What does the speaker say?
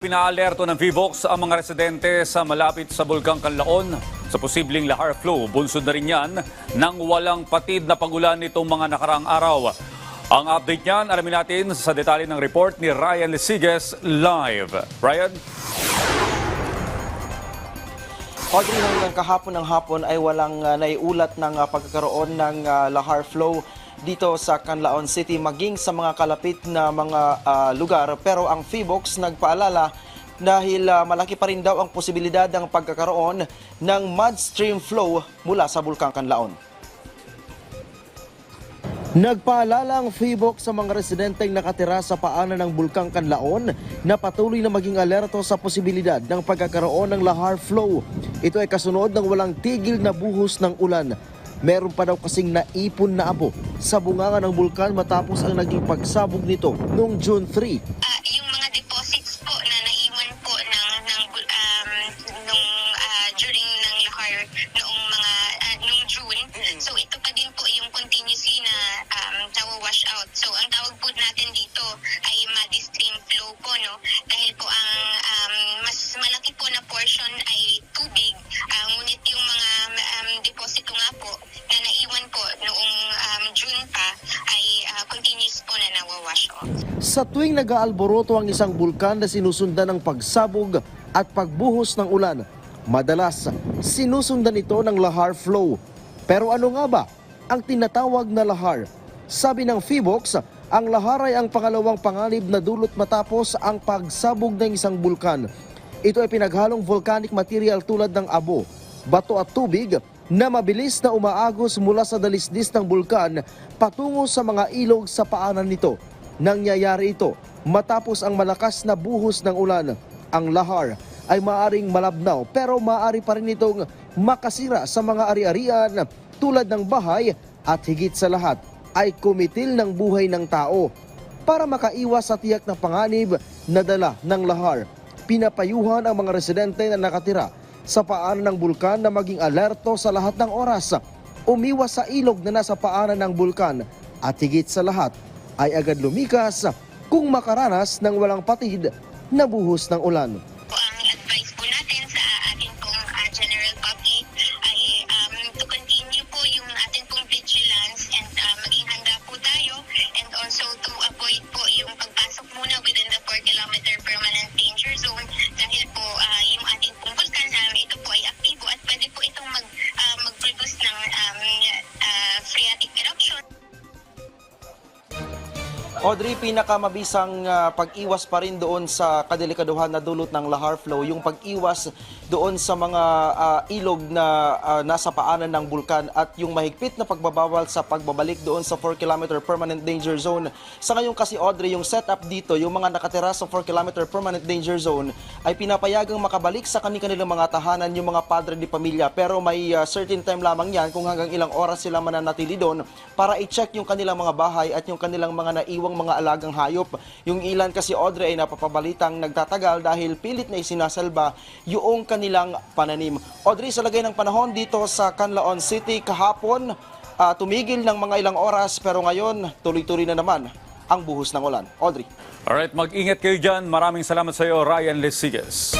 Pinaalerto ng VIVOX ang mga residente sa malapit sa Bulkang Kanlaon sa posibleng lahar flow. Bunsod na rin yan ng walang patid na pagulan nitong mga nakaraang araw. Ang update niyan, alamin natin sa detalye ng report ni Ryan Lesiges live. Ryan? Audrey, hanggang kahapon ng hapon ay walang uh, naiulat ng uh, pagkakaroon ng uh, lahar flow dito sa Canlaon City maging sa mga kalapit na mga uh, lugar. Pero ang FIBOX nagpaalala dahil uh, malaki pa rin daw ang posibilidad ng pagkakaroon ng mudstream flow mula sa Bulkang Canlaon. Nagpaalala ang FIBOC sa mga residenteng nakatira sa paanan ng Bulkang Kanlaon na patuloy na maging alerto sa posibilidad ng pagkakaroon ng lahar flow. Ito ay kasunod ng walang tigil na buhos ng ulan. Meron pa daw kasing naipon na abo sa bunganga ng bulkan matapos ang naging pagsabog nito noong June 3. Sa tuwing nag-aalboroto ang isang bulkan na sinusundan ng pagsabog at pagbuhos ng ulan, madalas sinusundan ito ng lahar flow. Pero ano nga ba ang tinatawag na lahar? Sabi ng FIBOX, ang lahar ay ang pangalawang panganib na dulot matapos ang pagsabog ng isang bulkan. Ito ay pinaghalong volcanic material tulad ng abo, bato at tubig na mabilis na umaagos mula sa dalisdis ng bulkan patungo sa mga ilog sa paanan nito. Nangyayari ito matapos ang malakas na buhos ng ulan. Ang lahar ay maaring malabnaw pero maaari pa rin itong makasira sa mga ari-arian tulad ng bahay at higit sa lahat ay kumitil ng buhay ng tao. Para makaiwas sa tiyak na panganib na dala ng lahar, pinapayuhan ang mga residente na nakatira sa paanan ng bulkan na maging alerto sa lahat ng oras. Umiwas sa ilog na nasa paanan ng bulkan at higit sa lahat ay agad lumikas kung makaranas ng walang patid na buhos ng ulan. Audrey, pinakamabisang ah, pag-iwas pa rin doon sa kadelikaduhan na dulot ng lahar flow, yung pag-iwas doon sa mga ah, ilog na ah, nasa paanan ng bulkan at yung mahigpit na pagbabawal sa pagbabalik doon sa 4 kilometer permanent danger zone. Sa ngayon kasi Audrey, yung setup dito, yung mga nakatira sa 4 kilometer permanent danger zone ay pinapayagang makabalik sa kanilang mga tahanan yung mga padre di pamilya pero may ah, certain time lamang yan kung hanggang ilang oras sila mananatili doon para i-check yung kanilang mga bahay at yung kanilang mga naiwang mga alagang hayop. Yung ilan kasi Audrey ay napapabalitang nagtatagal dahil pilit na isinasalba yung kanilang pananim. Audrey, sa lagay ng panahon dito sa Canlaon City kahapon, ah, tumigil ng mga ilang oras pero ngayon tuloy-tuloy na naman ang buhos ng ulan. Audrey. Alright, mag-ingat kayo dyan. Maraming salamat sa iyo, Ryan Lesiges.